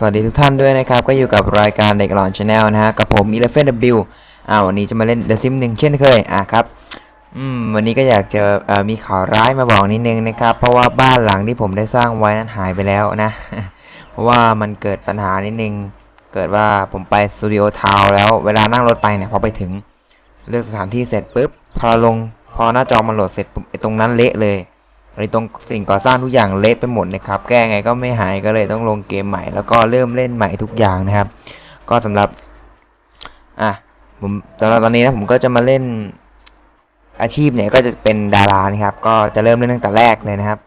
สวัสดีทุกท่านด้วยนะครับ ก็อยู่กับรายการเด็กหลอนชาแนลนะฮะ กับผม Elephant W อ่าวันนี้จะมาเล่น The Sim หนึ่งเช่นเคย อะครับ อืม วันนี้ก็อยากจะเอ่อมีข่าวร้ายมาบอกนิดนึงนะครับ เพราะว่าบ้านหลังที่ผมได้สร้างไว้นั้นหายไปแล้วนะ เพราะว่ามันเกิดปัญหานิดนึง เกิดว่าผมไปสตูดิโอทาวแล้ว เวลานั่งรถไปเนี่ยพอไปถึง เลือกสถานที่เสร็จปุ๊บ พอลง พอหน้าจอมันโหลดเสร็จปุ๊บตรงนั้นเละเลย ไอ้ตรงสิ่งก่อสร้างทุกอย่างเละไปหมดนะครับ แก้ไงก็ไม่หายก็เลยต้องลงเกมใหม่ แล้วก็เริ่มเล่นใหม่ทุกอย่างนะครับ ก็สำหรับ อะผมสำหรับตอนนี้นะผมก็จะมาเล่นอาชีพเนี่ยก็จะเป็นดารานะครับ ก็จะเริ่มเล่นตั้งแต่แรกเลยนะครับ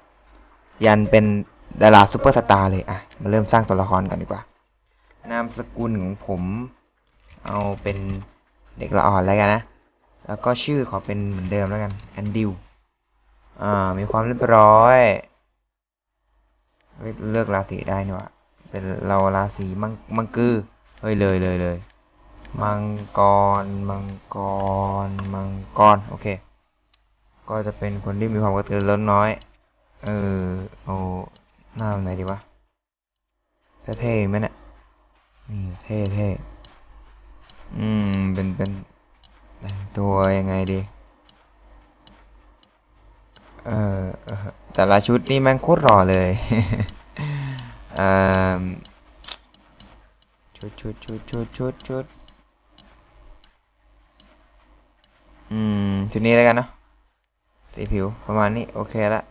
ยันเป็นดาราซูเปอร์สตาร์เลยอะมาเริ่มสร้างตัวละครกันดีกว่า นามสกุลของผม เอาเป็นเด็กละอ่อนแล้วกันนะ แล้วก็ชื่อขอเป็นเหมือนเดิมแล้วกันแอนดิว อ่า มีความเรียบร้อย เลือกราศีได้นี่วะเป็นเราราศีมังมังกือเฮ้ยเลยเลยเลยมังกร มังกร มังกร โอเค ก็จะเป็นคนที่มีความกระตือร้นน้อย เออ เอาหน้าไหนดีวะเท่ๆไหมเนี่ยเท่เท่อืม เป็นเป็น ตัวยังไงดี เออแต่ละชุดนี่แม่งโคตรหล่อเลยเออชุดชุดชุดชุดชุดชุดอืมชุดนี้แล้วกันเนาะสีผิวประมาณนี้ โอเคละ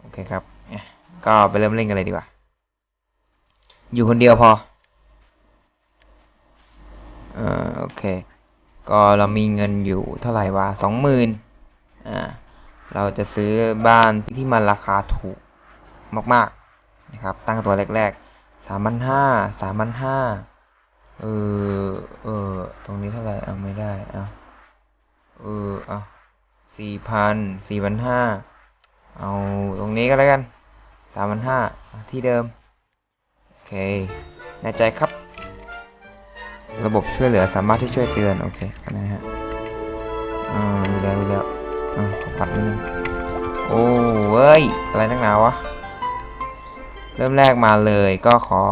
โอเคครับ ก็ไปเริ่มเล่นกันเลยดีกว่า อยู่คนเดียวพอ เอ่อโอเค ก็เรามีเงินอยู่เท่าไหร่วะสองหมื่นอ่า เราจะซื้อบ้านที่มันราคาถูกมากๆนะครับ ตั้งตัวแรกๆสามพันห้าสามพันห้าเออเออตรงนี้เท่าไหร่เอาไม่ได้เอาเออเอาสี่พันสี่พันห้าเอาตรงนี้ก็แล้วกันสามพันห้าที่เดิม โอเคแน่ใจครับ ระบบช่วยเหลือสามารถที่ช่วยเตือน โอเคนะฮะอ่าดูแล้วดูแล้ว อะขอปัดนิดนึงโอ้เว้ย อะไรนักหนาวะ เริ่มแรกมาเลยก็ขอ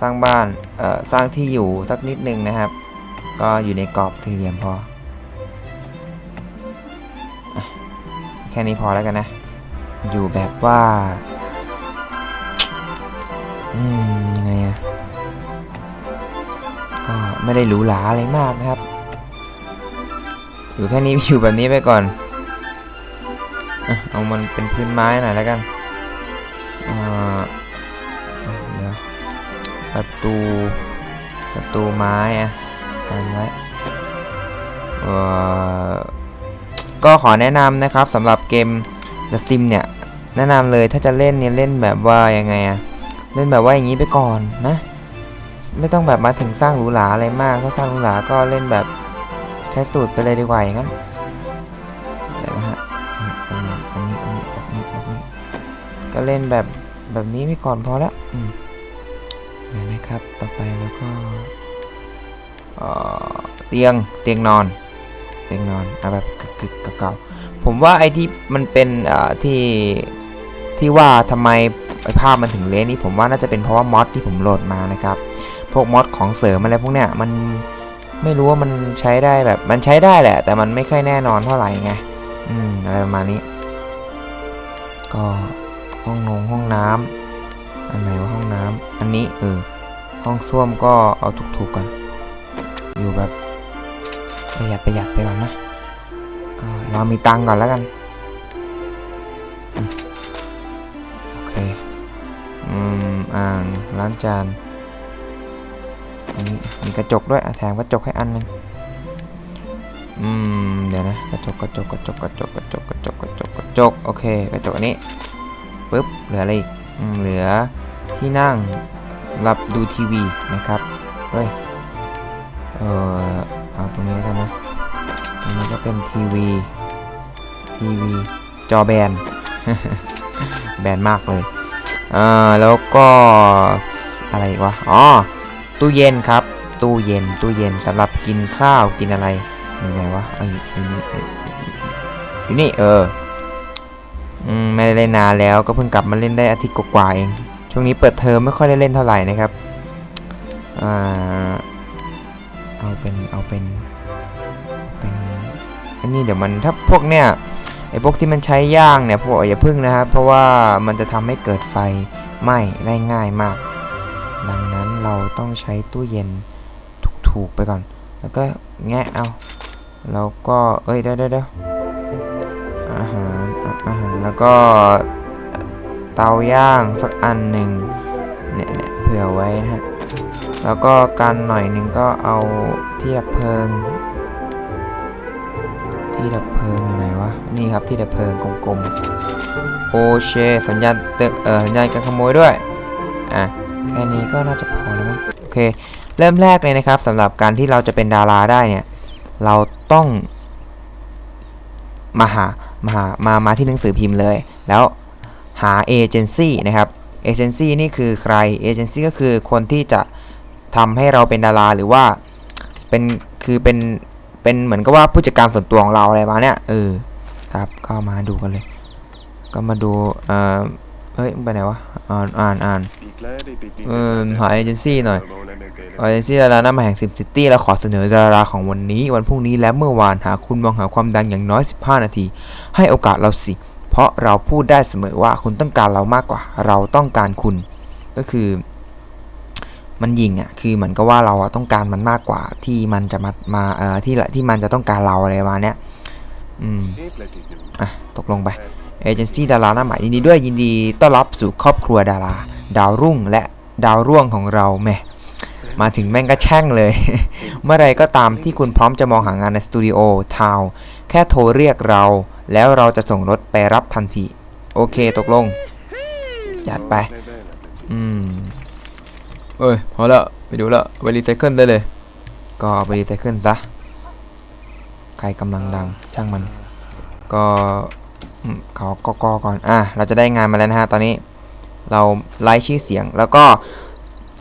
สร้างบ้าน เอ่อ สร้างที่อยู่สักนิดนึงนะครับ ก็อยู่ในกรอบสี่เหลี่ยมพอ แค่นี้พอแล้วกันนะ อยู่แบบว่า อืม ยังไงอะก็ไม่ได้หรูหราอะไรมากนะครับ อยู่แค่นี้อยู่แบบนี้ไปก่อน เอามันเป็นพื้นไม้หน่อยแล้วกันประตูประตูไม้อะกันไว้ก็ขอแนะนำนะครับสำหรับเกม The Sim เนี่ย แนะนำเลยถ้าจะเล่นเนี่ยเล่นแบบว่ายังไงอะเล่นแบบว่าอย่างนี้ไปก่อนนะ ไม่ต้องแบบมาถึงสร้างหรูหราอะไรมาก ถ้าสร้างหรูหราก็เล่นแบบใช้สูตรไปเลยดีกว่าอย่างนั้น ก็เล่นแบบแบบนี้ไปก่อนพอละอืมเดี๋ยวนะครับต่อไปแล้วก็เตียงเตียงนอน เตียงนอนเอาแบบกึกกเก่าๆผมว่าไอ้ที่มันเป็นอ่ที่ที่ว่าทำไมไอ้ภาพมันถึงเละนี่ผมว่าน่าจะเป็นเพราะว่ามอดที่ผมโหลดมานะครับ พวกมอดของเสริมอะไรพวกเนี้ยมันไม่รู้ว่ามันใช้ได้แบบมันใช้ได้แหละ แต่มันไม่ค่อยแน่นอนเท่าไหร่ไง อืมอะไรประมาณนี้ ก็ ห้องนงห้องน้ำอันไหนว่าห้องน้ำอันนี้เออ ห้องส้วมก็เอาถูกๆก่อน อยู่แบบประหยัดประหยัดไปก่อนนะ ก็เรามีตังก่อนแล้วกันอโอเค อืม อ่างล้างจาน อันนี้มีกระจกด้วยแถมกระจกให้อันนึงอืม เดี๋ยวนะ กระจกกระจกกระจกกระจกกระจกกระจกกระจกกระจกโอเค กระจกอันนี้ ปึ๊บเหลืออะไรอีกเหลือที่นั่งสำหรับดูทีวีนะครับเฮ้ยเออเอาตรงนี้กันนะตรงนี้ก็เป็นทีวีทีวีจอแบนแบนมากเลยอ่าแล้วก็อะไรอีกวะอ๋อตู้เย็นครับ ตู้เย็นตู้เย็นสำหรับกินข้าวกินอะไรอยู่ไหนวะอ้ยอยู่นี่เอ้ยอยู่นี่เออ ไม่ได้เล่นนานแล้วก็เพิ่งกลับมาเล่นได้อาทิตย์กว่าๆเอง ช่วงนี้เปิดเทอมไม่ค่อยได้เล่นเท่าไหร่นะครับอเอาเป็นเอาเป็นเป็นอันนี้เดี๋ยวมันถ้าพวกเนี้ยไอ้พวกที่มันใช้ย่างเนี่ยพวกอย่าพึ่งนะครับ เพราะว่ามันจะทำให้เกิดไฟไหม้ได้ง่ายมาก ดังนั้นเราต้องใช้ตู้เย็นถูกๆไปก่อน แล้วก็แงะเอาแล้วก็เอ้ยเดี๋ยวเดี๋ยวเดี๋ยวอาหาร อาหารแล้วก็เตาย่างสักอันหนึ่งเนี่ยเนี่ยเผื่อไว้นะฮะแล้วก็กันหน่อยหนึ่งก็เอาที่ดับเพลิง ที่ดับเพลิงอยู่ไหนวะนี่ครับที่ดับเพลิงกลมๆโอเคสัญญาณเตือนเออสัญญาณการขโมยด้วยอะแค่นี้ก็น่าจะพอแล้วมั้งโอเคเริ่มแรกเลยนะครับสำหรับการที่เราจะเป็นดาราได้เนี่ย เราต้องมาหา มาหามา มาที่หนังสือพิมพ์เลย แล้วหาเอเจนซี่นะครับเอเจนซี่นี่คือใครเอเจนซี่ก็คือคนที่จะทำให้เราเป็นดาราหรือว่าเป็นคือเป็นเป็นเหมือนกับว่าผู้จัดการส่วนตัวของเราอะไรมาเนี่ยเออครับก็มาดูกันเลย ก็มาดูเออเฮ้ยมึงไปไหนวะอ่านอ่านอ่านเออหาเอเจนซี่หน่อยเอเจนซี่ดาราหน้าใหม่แห่ง 10 City และขอเสนอดาราของวันนี้ วันพรุ่งนี้และเมื่อวานหากคุณมองหาความดังอย่างน้อย 15 นาที ให้โอกาสเราสิ เพราะเราพูดได้เสมอว่าคุณต้องการเรามากกว่า เราต้องการคุณ ก็คือ มันยิงอะคือเหมือนกับว่าเราอะต้องการมันมากกว่า ที่มันจะมามาเอ่อที่ที่มันจะต้องการเราอะไรประมาณเนี้ยอืมอะตกลงไปเอเจนซี่ดาราหน้าใหม่ยินดีด้วยยินดีต้อนรับสู่ครอบครัวดารา ดาวรุ่งและดาวร่วงของเราแม่ มาถึงแม่งก็แช่งเลย เมื่อไรก็ตามที่คุณพร้อมจะมองหางานในสตูดิโอทาวแค่โทรเรียกเรา แล้วเราจะส่งรถไปรับทันที โอเคตกลงจัดไป อืม เอ้ย พอแล้วไปดูแล้วไปรีไซเคิลได้เลย ก็เอาไปรีไซเคิลซะ ใครกำลังดัง ช่างมัน ก็อืมเขาก็กอก่อน อะ เราจะได้งานมาแล้วนะฮะ ตอนนี้ เราไลค์ชื่อเสียง แล้วก็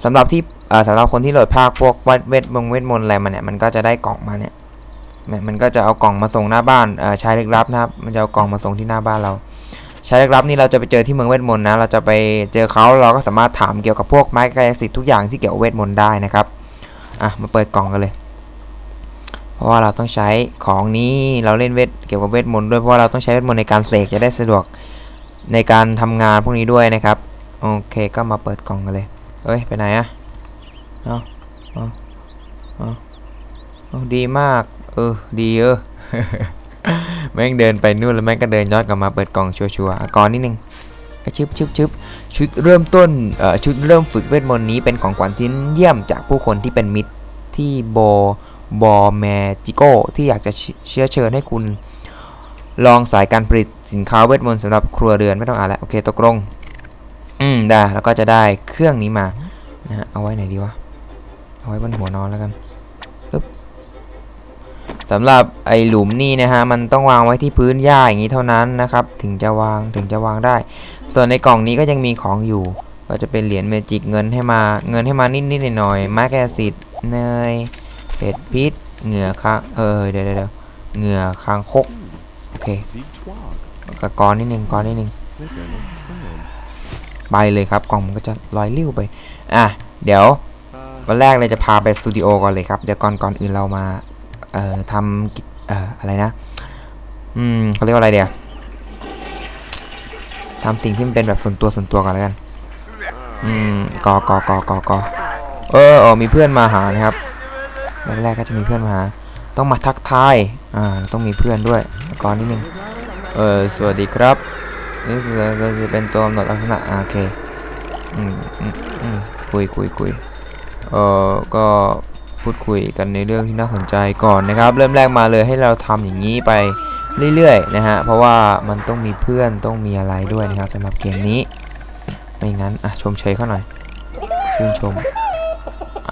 สำหรับที่เอ่อ สำหรับคนที่โหลดภาคพวกวัดเวทมงเวทมนต์อะไรมาเนี่ยมันก็จะได้กล่องมาเนี่ยมันก็จะเอากล่องมาส่งหน้าบ้านเอ่อชายลึกลับนะครับมันจะเอากล่องมาส่งที่หน้าบ้านเราชายลึกลับนี่เราจะไปเจอที่เมืองเวทมนต์นะเราจะไปเจอเขาเราก็สามารถถามเกี่ยวกับพวกไม้กายสิทธิ์ทุกอย่างที่เกี่ยวกับเวทมนต์ได้นะครับอะมาเปิดกล่องกันเลย เพราะว่าเราต้องใช้ของนี้เราเล่นเวทเกี่ยวกับเวทมนต์ด้วยเพราะว่าเราต้องใช้เวทมนต์ในการเสกจะได้สะดวกในการทำงานพวกนี้ด้วยนะครับโอเคก็มาเปิดกล่องกันเลยเอ้ยไปไหนอะ เอาเอาเอาเอาดีมาก เออ ดีเออ แม่งเดินไปนู่นแล้วแม่งก็เดินย้อนกลับมาเปิดกล่องชัวร์ๆก่อนนิดนึงชึบชึบชึบชุดเริ่มต้นเอ่อชุดเริ่มฝึกเวทมนต์นี้เป็นของขวัญที่เยี่ยมจากผู้คนที่เป็นมิตรที่โบบอแมจิโก้ที่อยากจะเชื้อเชิญให้คุณ ลองสายการผลิตสินค้าเวทมนต์สำหรับครัวเรือนไม่ต้องอ่านแล้วโอเคตกลง อืมได้แล้วก็จะได้เครื่องนี้มานะฮะเอาไว้ไหนดีวะ เอาไว้บนหัวนอนแล้วกันอึ๊บสำหรับไอหลุมนี่นะฮะมันต้องวางไว้ที่พื้นหญ้าอย่างนี้เท่านั้นนะครับ ถึงจะวางถึงจะวางได้ ส่วนในกล่องนี้ก็ยังมีของอยู่ ก็จะเป็นเหรียญเมจิกเงินให้มาเงินให้มานิดนิดๆหน่อยๆไม้แกสิทธิ์เนยเป็ดพิษเหงื่อค้างเออเดี๋ยวเดี๋ยวเหงื่อค้างคกโอเคกกอนนิดนึงกอนนิดนึงไปเลยครับกล่องมันก็จะลอยลิ้วไป อะ เดี๋ยว วันแรกเลยจะพาไปสตูดิโอก่อนเลยครับ เดี๋ยวก่อนก่อนอื่นเรามา เอ่อทำเอ่ออะไรนะ อืมเขาเรียกว่าอะไรเดี๋ยวทำสิ่งที่มันเป็นแบบส่วนตัวส่วนตัวก่อนแล้วกัน อืมกอกอกอกอกอเออเออมีเพื่อนมาหานะครับ แรกๆก็จะมีเพื่อนมาหา ต้องมาทักทาย อ่า ต้องมีเพื่อนด้วย ก่อนนิดนึง เออ สวัสดีครับ นี่จะเป็นตัวกำหนดลักษณะอ่าโอเค อืมอืมอืมคุยคุยคุย เออก็พูดคุยกันในเรื่องที่น่าสนใจก่อนนะครับ เริ่มแรกมาเลยให้เราทำอย่างนี้ไปเรื่อยๆนะฮะเพราะว่ามันต้องมีเพื่อนต้องมีอะไรด้วยนะครับสำหรับเกมนี้ไม่งั้นอะชมเชยเขาหน่อยชื่นชม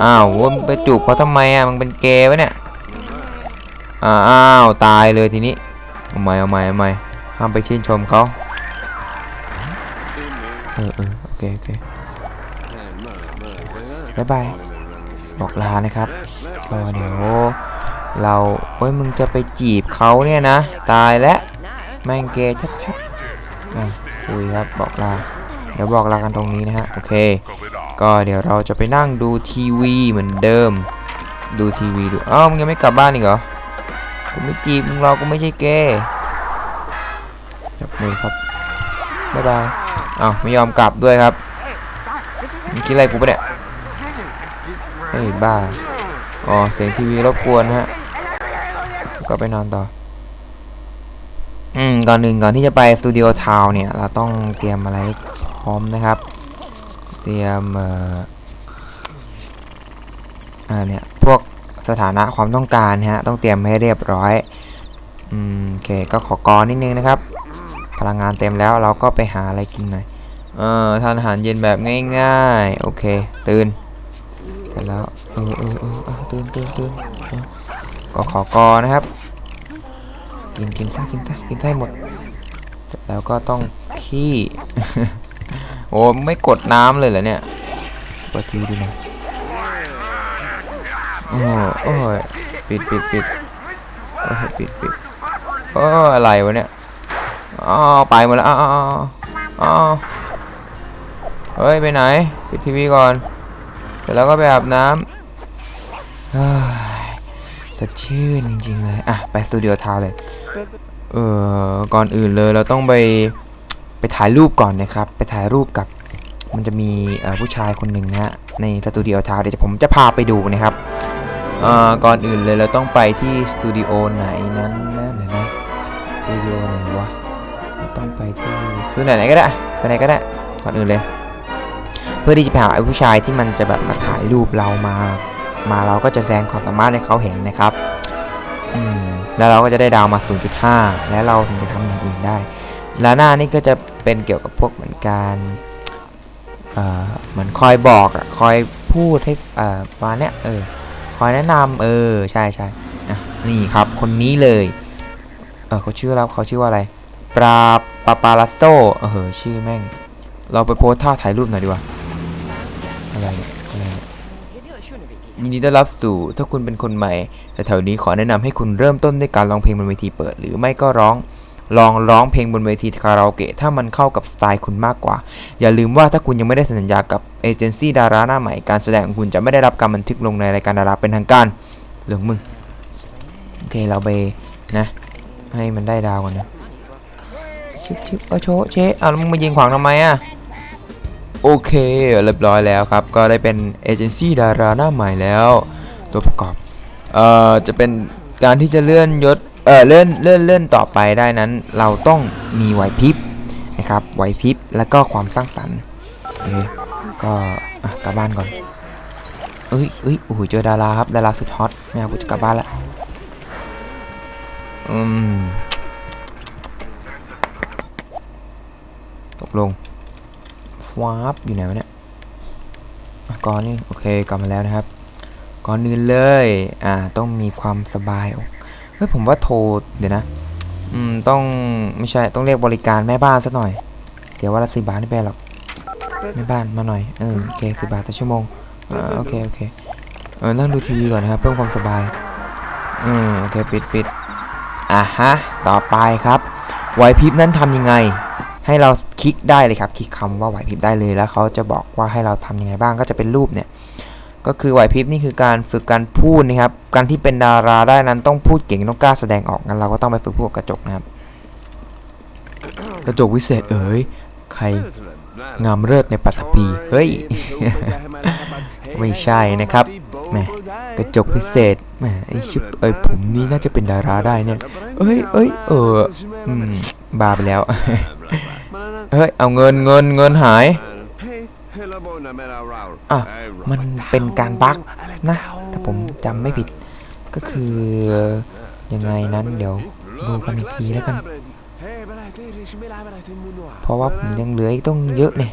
อ้าวว่าไปจูบเขาทำไมอะมึงเป็นเกย์วะเนี่ยอ้าวอ้าวตายเลยทีนี้เอาใหม่เอาใหม่เอาใหม่ห้ามไปชื่นชมเขาเออเออโอเคโอเคบายบาย บอกลานะครับก็เดี๋ยวเราโอ้ยมึงจะไปจีบเขาเนี่ยนะ ตายแล้วแม่งเกย์ชัดๆอะคุยครับบอกลา เดี๋ยวบอกลากันตรงนี้นะฮะ โอเค ก็เดี๋ยวเราจะไปนั่งดูทีวีเหมือนเดิม ดูทีวีดูอ้าวมึงยังไม่กลับบ้านอีกเหรอ กูไม่จีบมึงรอกูไม่ใช่เกย์จับมือครับบ๊ายบายอ้าวไม่ยอมกลับด้วยครับมึงคิดอะไรกูปะเนี่ย ฮ้ยบ้า อ๋อ เสียงทีวีรบกวนฮะ ก็ไปนอนต่อ อืม ก่อนหนึ่งก่อนที่จะไปสตูดิโอทาวเนี่ย เราต้องเตรียมอะไรพร้อมนะครับ เตรียม เอ่อ อ่า เนี่ย พวกสถานะความต้องการฮะ ต้องเตรียมให้เรียบร้อย อืม โอเค ก็ขอกรนิดนึงนะครับ พลังงานเต็มแล้วเราก็ไปหาอะไรกินหน่อย เออทานอาหารเย็นแบบง่ายๆ โอเค ตื่น สร็จแล้วเออเออเออเอาตื่นตื่นตื่นก็ขอกอนะครับ กินกินซะกินซะกินซะให้หมด เสร็จแล้วก็ต้องขี้โอ้ไม่กดน้ำเลยเหรอเนี่ยเปิดทีวีดูหน่อยโอ้โอ้ยปิดปิดปิดโอ้ยปิดปิดโอ้ยอะไรวะเนี่ยอ๋อไปหมดแล้วอ๋ออ๋อเฮ้ยไปไหนปิดทีวีก่อน เสร็จแล้วก็ไปอาบน้ำสดชื่นจริงๆเลยอะไปสตูดิโอทาวเลยเออก่อนอื่นเลยเราต้องไปไปถ่ายรูปก่อนนะครับ ไปถ่ายรูปกับมันจะมีผู้ชายคนหนึ่งนะฮะในสตูดิโอทาวเดี๋ยวผมจะพาไปดูนะครับเอ่อก่อนอื่นเลยเราต้องไปที่สตูดิโอไหนนั้นนะเดี๋ยวนะสตูดิโอไหนวะเราต้องไปที่สตูดิโอไหนก็ได้ไปไหนก็ได้ก่อนอื่นเลย พื่อที่จะไปหาไอ้ผู้ชายที่มันจะแบบมาถ่ายรูปเรามา มาเราก็จะแสดงความสามารถให้เขาเห็นนะครับอืมแล้วเราก็จะได้ดาวมา 0.5 แล้วเราถึงจะทำอย่างอื่นได้แล้วหน้านี่ก็จะเป็นเกี่ยวกับพวกเหมือนการเอ่อเหมือนคอยบอกอะคอยพูดให้เอ่อประมาเนี้ยเออคอยแนะนำเออใช่ใช่นี่ครับคนนี้เลยเออเขาชื่อแล้วเขาชื่อว่าอะไรปราปาปาลัสโซเออชื่อแม่ง เราไปโพสท่าถ่ายรูปหน่อยดีกว่า อะไรอะไรยินดีต้อนรับสู่ถ้าคุณเป็นคนใหม่แต่แถวนี้ขอแนะนำให้คุณเริ่มต้นด้วยการร้องเพลงบนเวทีเปิด หรือไม่ก็ร้องลองร้องเพลงบนเวทีคาราโอเกะถ้ามันเข้ากับสไตล์คุณมากกว่า อย่าลืมว่าถ้าคุณยังไม่ได้สัญญากับเอเจนซี่ดาราหน้าใหม่การแสดงของคุณจะไม่ได้รับการบันทึกลงในรายการดาราเป็นทางการเรื่องมึงโอเคเราไปนะ ให้มันได้ดาวก่อนนะชิบชิบเอาโชเชเอาแล้วมึงมายิงขวางทำไมอะ โอเคเรียบร้อยแล้วครับ ก็ได้เป็นเอเจนซี่ดาราหน้าใหม่แล้ว ตัวประกอบเอ่อจะเป็นการที่จะเลื่อนยศเออเลื่อนเลื่อนเลื่อนต่อไปได้นั้น เราต้องมีไหวพริบนะครับไหวพริบแล้วก็ความสร้างสรรค์โอก็กลับบ้านก่อนเอ้ยเอ้ยโอ้โหเจอดาราครับดาราสุดฮอตไม่เอากูจะกลับบ้านละอืมตกลง วาบอยู่ไหนวะเนี่ยก่อนนี่โอเคกลับมาแล้วนะครับ ก่อนอื่นเลยอ่าต้องมีความสบายเฮ้ยผมว่าโทรเดี๋ยวนะอืมต้องไม่ใช่ต้องเรียกบริการแม่บ้านซะหน่อย เสียวันละสิบาทไม่เป็นหรอกแม่บ้านมาหน่อยเออโอเคสิบาทต่อชั่วโมงอ่าโอเคโอเคเออนั่งดูทีวีก่อนนะครับ เพิ่มความสบายอืมโอเคปิดปิดอะฮะต่อไปครับไหวพริบนั้นทำยังไง ให้เราคลิกได้เลยครับ คลิกคำว่าไหวพริบได้เลย แล้วเขาจะบอกว่าให้เราทำยังไงบ้าง ก็จะเป็นรูปเนี่ย ก็คือไหวพริบนี่คือการฝึกการพูดนะครับ การที่เป็นดาราได้นั้นต้องพูดเก่งต้องกล้าแสดงออก งั้นเราก็ต้องไปฝึกพูดกับกระจกนะครับ กระจกวิเศษเอ๋ย ใครงามเลิศในปัตภีเฮ้ย ไม่ใช่นะครับแหมกระจกพิเศษแหมไอชิบเอ้ยผมนี่น่าจะเป็นดาราได้เนี่ย เอ้ยเอ้ยเออ อืม บาไปแล้ว เฮ้ย เอาเงินเงินเงินหาย อะ มันเป็นการบั๊กนะถ้าผมจำไม่ผิด ก็คือยังไงนั้นเดี๋ยวดูกันอีกทีแล้วกัน เพราะว่าผมยังเหลืออีกต้องเยอะเนี่ย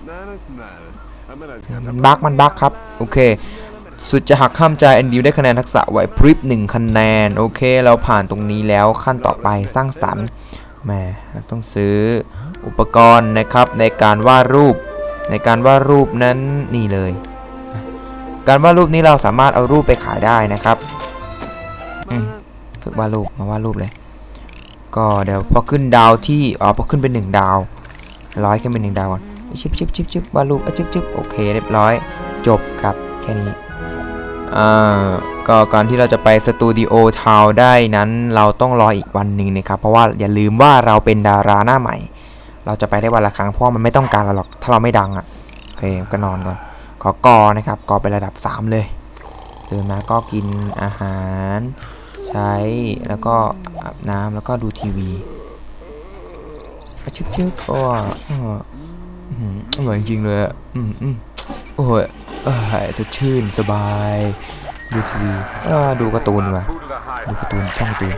มันบั๊กมันบั๊กครับ โอเค สุดจะหักข้ามใจแอนดิวได้คะแนนทักษะไหวพริบหนึ่งคะแนน โอเค เราผ่านตรงนี้แล้วขั้นต่อไปสร้างสรรค์แหมเราต้องซื้อ อุปกรณ์นะครับในการวาดรูป ในการวาดรูปนั้นนี่เลย การวาดรูปนี้เราสามารถเอารูปไปขายได้นะครับอืมฝึกวาดรูปมาวาดรูปเลย ก็เดี๋ยวพอขึ้นดาวที่อ๋อพอขึ้นเป็นหนึ่งดาวร้อยขึ้นเป็นหนึ่งดาวก่อนชิบชิบชิบชิบวาดรูปอะชิบชิบโอเคเรียบร้อย จบครับแค่นี้อ่าก็ก่อนที่เราจะไปสตูดิโอทาวได้นั้นเราต้องรออีกวันหนึ่งนะครับ เพราะว่าอย่าลืมว่าเราเป็นดาราหน้าใหม่ เราจะไปได้วันละครั้งเพราะมันไม่ต้องการเราหรอก ถ้าเราไม่ดังอะ่ะโอเคก็นอนก่อน ขอกอนะครับ กอเป็นระดับ 3 เลยตื่นมาก็กินอาหาร ใช้แล้วก็อาบน้ำแล้วก็ดูทีวีชึบชึบโอ้อ้ออื้อหืออร่อยจริงเลยอืมอืมโอ้ยสดชื่นสบาย ดูทีวีดูการ์ตูนว่าดูการ์ตูนช่องตูน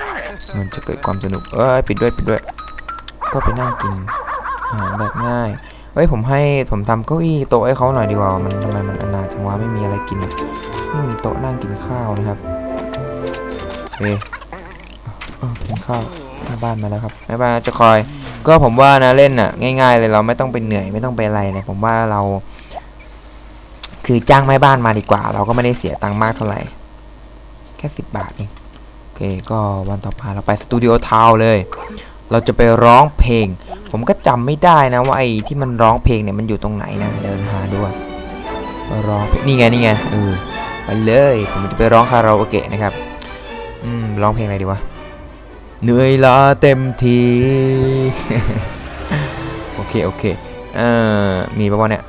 มันจะเกิดความสนุกเอ้ยปิดด้วยปิดด้วย ก็ไปนั่งกิน หารแบบง่ายเฮ้ยผมให้ผมทำเก้าอี้โต๊ะให้เขาหน่อยดีกว่า มันทำไมมันอนาถจังวะไม่มีอะไรกิน ไม่มีโต๊ะนั่งกินข้าวนะครับเคเออกินข้าวแม่บ้านมาแล้วครับแม่บ้านจะคอย ก็ผมว่านะเล่นอะ ง่าย ๆ เลยเราไม่ต้องไปเหนื่อยไม่ต้องไปอะไรเลยผมว่าเรา คือจ้างแม่บ้านมาดีกว่า เราก็ไม่ได้เสียตังค์มากเท่าไหร่ แค่สิบบาทเองโอเค ก็วันต่อมาเราไปสตูดิโอทาวเลย เราจะไปร้องเพลง ผมก็จำไม่ได้นะว่าไอ้ที่มันร้องเพลงเนี่ยมันอยู่ตรงไหนนะเดินหาด้วยร้องเพลงนี่ไงนี่ไงเออไปเลยผมจะไปร้องคาราโอเกะนะครับอืมร้องเพลงอะไรดีวะเหนื่อยล้าเต็มทีโอเคโอเคเอ่อมีปะวะเนี่ย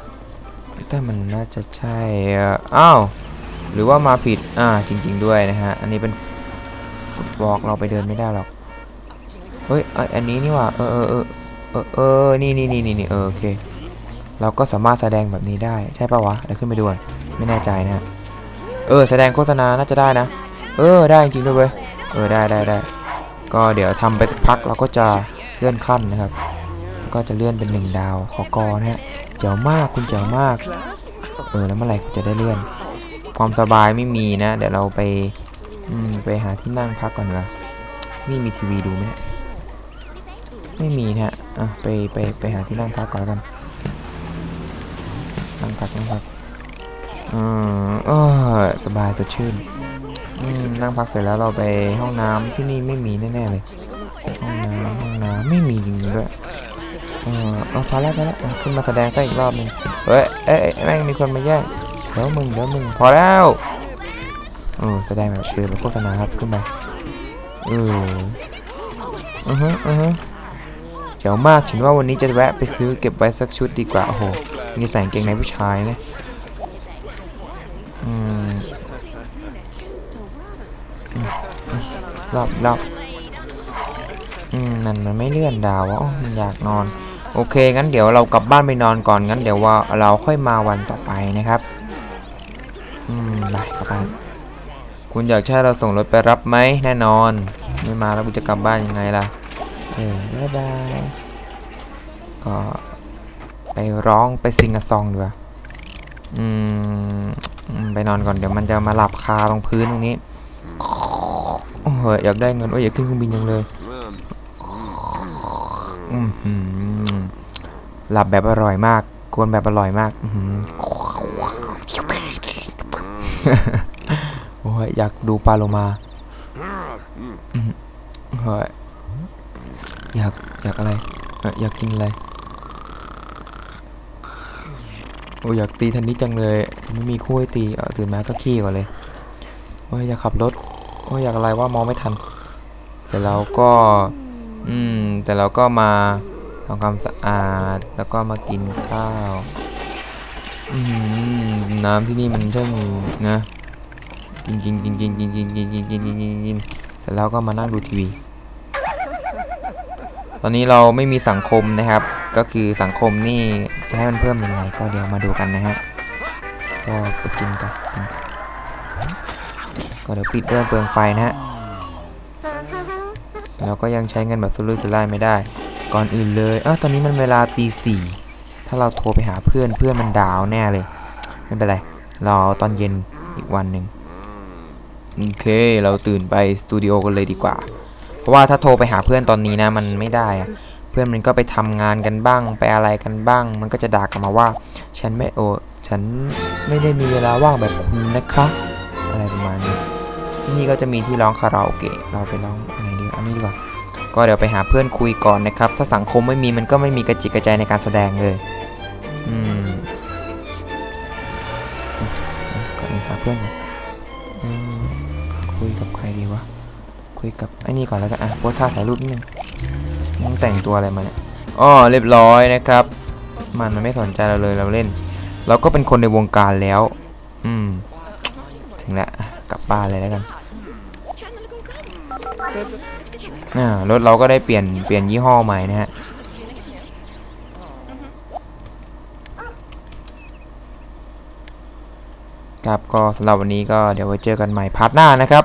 แต่มันน่าจะใช่อ้าวหรือว่ามาผิดอ่าจริง ๆ ด้วยนะฮะอันนี้เป็นบอกเราไปเดินไม่ได้หรอก เฮ้ยไออันนี้นี่ว่าเออเออเออเออเออนี่นี่นี่นี่นี่เออโอเค เราก็สามารถแสดงแบบนี้ได้ใช่ปะวะเดี๋ยวขึ้นไปดูก่อนไม่แน่ใจนะฮะเออ แสดงโฆษณาน่าจะได้นะ เออได้จริงด้วยเว้ยเออได้ได้ได้ก็เดี๋ยวทำไปสักพักเราก็จะเลื่อนขั้นนะครับ ก็จะเลื่อนเป็นหนึ่งดาวขอกอนะฮะเจ๋วมากคุณเจ๋วมาก เออแล้วเมื่อไหร่คุณจะได้เลื่อน ความสบายไม่มีนะ เดี๋ยวเราไป อืมไปหาที่นั่งพักก่อนดีกว่านี่มีทีวีดูไหมเนี่ย ไม่มีนะฮะ อะ ไปไปไปหาที่นั่งพักก่อนกัน นั่งพักนั่งพักอืมเออสบายสดชื่นนั่งพักเสร็จแล้วเราไปห้องน้ำที่นี่ไม่มีแน่ๆเลย ห้องน้ำห้องน้ำไม่มีจริงด้วยเออเอาพอแล้วพอแล้วขึ้นมาแสดงซะอีกรอบหนึงเฮ้ยเอ้ยแม่งมีคนมาแย่งเดี๋ยวมึงเดี๋ยวมึงพอแล้วเออแสดงแบบสื่อแบบโฆษณาครับขึ้นมาเอออือฮึอือฮึ จ๋วมากฉันว่าวันนี้จะแวะไปซื้อเก็บไว้สักชุดดีกว่า โอ้โหนี่ใส่เกงในผู้ชายนะอืมรอบรอบอืมมันมันไม่เลื่อนดาวอ๋อมันอยากนอน โอเค งั้นเดี๋ยวเรากลับบ้านไปนอนก่อน งั้นเดี๋ยวว่าเราค่อยมาวันต่อไปนะครับ อืมไปกลับบ้านคุณอยากให้เราส่งรถไปรับไหมแน่นอน ไม่มาแล้วกูจะกลับบ้านยังไงล่ะ เออบ๊ายบายก็ไปร้องไปซิงกะซองดีกว่าอืมไปนอนก่อนเดี๋ยวมันจะมาหลับคาตรงพื้นตรงนี้โอ้โหอยากได้เงินโอ้ยอยากขึ้นเครื่องบินยังเลยอืมหลับแบบอร่อยมากกวนแบบอร่อยมากอื้อหือโอ้ยอยากดูปลาโลมาเฮ้ย อยากอยากอะไรอยากกินอะไรโอ้อยากตีทันนี้จังเลยไม่มีคู่ให้ตีตื่นมาก็ขี้ก่อนเลยโอ้ยอยากขับรถโอ้ยอยากอะไรว่ามองไม่ทัน เสร็จแล้วก็ อืมแต่เราก็มาทำความสะอาดแล้วก็มากินข้าวอืมน้ำที่นี่มันเท่งนะกินกินกินกินกินกินกินกินกินกินกินกินเสร็จแล้วก็มานั่งดูทีวี อนนี้เราไม่มีสังคมนะครับ ก็คือสังคมนี่จะให้มันเพิ่มยังไงก็เดี๋ยวมาดูกันนะฮะก็ไปกินกันก,นก็เดี๋ยวปิดด้วยเปลืองไฟนะฮะแล้วก็ยังใช้เงินแบบสุรุ่ยสุร่ายไม่ได้ ก่อนอื่นเลยเออตอนนี้มันเวลาตีสี่ถ้าเราโทรไปหาเพื่อนเพื่อนมันดาวแน่เลย ไม่เป็นไรรอตอนเย็นอีกวันหนึ่งโอเค เราตื่นไปสตูดิโอกันเลยดีกว่า เพราะว่าถ้าโทรไปหาเพื่อนตอนนี้นะมันไม่ได้อะเพื่อนมันก็ไปทำงานกันบ้างไปอะไรกันบ้าง มันก็จะด่ากลับมาว่า ฉันไม่โอฉันไม่ได้มีเวลาว่างแบบคุณนะคะอะไรประมาณนี้ที่นี่ก็จะมีที่ร้องคาราโอเกะเราไปร้องอะไรดีอันนี้ดีกว่าก็เดี๋ยวไปหาเพื่อนคุยก่อนนะครับ ถ้าสังคมไม่มีมันก็ไม่มีกระจิกกระใจในการแสดงเลยอืมก่อนอื่นหาเพื่อนก่อนอืมคุยกับใครดีวะ คุยกับไอ้นี่ก่อนแล้วกันอะโพสท่าถ่ายรูปนิดนึงมึงแต่งตัวอะไรมาเนี่ยอ๋อเรียบร้อยนะครับ มันมันไม่สนใจเราเลยเราเล่น เราก็เป็นคนในวงการแล้ว อืม ถึงแล้วกลับบ้านเลยแล้วกันอ่ารถเราก็ได้เปลี่ยนเปลี่ยนยี่ห้อใหม่นะฮะครับก็สำหรับวันนี้ก็เดี๋ยวไว้เจอกันใหม่พาร์ทหน้านะครับ